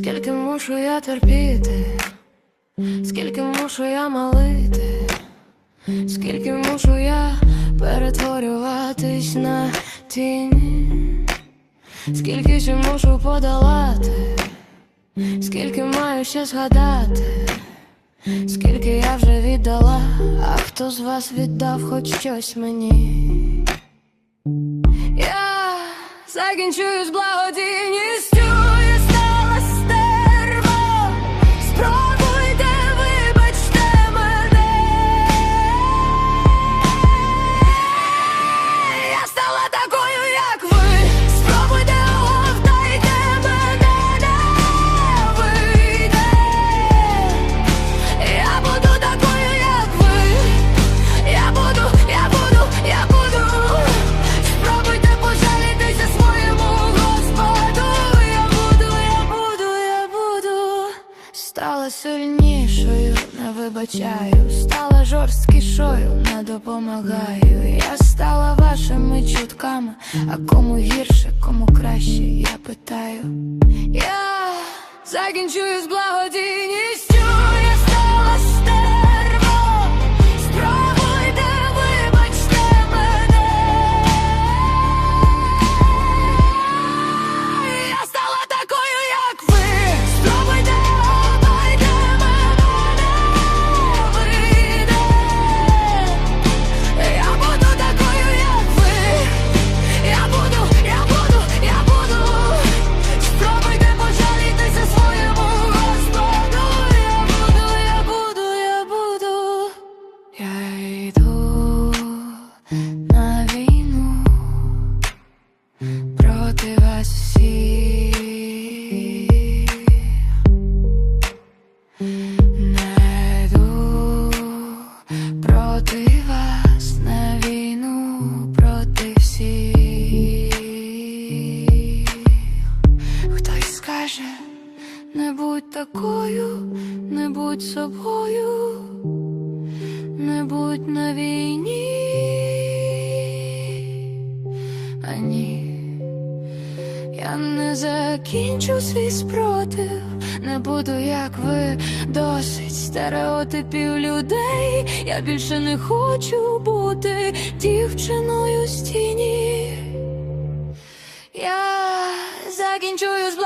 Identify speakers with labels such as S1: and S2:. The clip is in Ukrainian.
S1: Скільки мушу я терпіти, скільки мушу я молити, скільки мушу я перетворюватись на тінь, скільки ще мушу подолати, скільки маю ще згадати, скільки я вже віддала, а хто з вас віддав хоч щось мені? Я закінчую з благодійністю, Стала сильнішою, не вибачаю. Стала жорсткішою, не допомагаю. Я стала вашими чутками, а кому гірше, кому краще, я питаю. Я закінчую з благодійністю, вас. Не проти вас на війну проти всіх. Хтось скаже, не будь такою, не будь собою, не будь на війні. закінчу свій спротив, не буду, як ви, досить стереотипів людей. Я більше не хочу бути дівчиною з стіні, Я закінчую з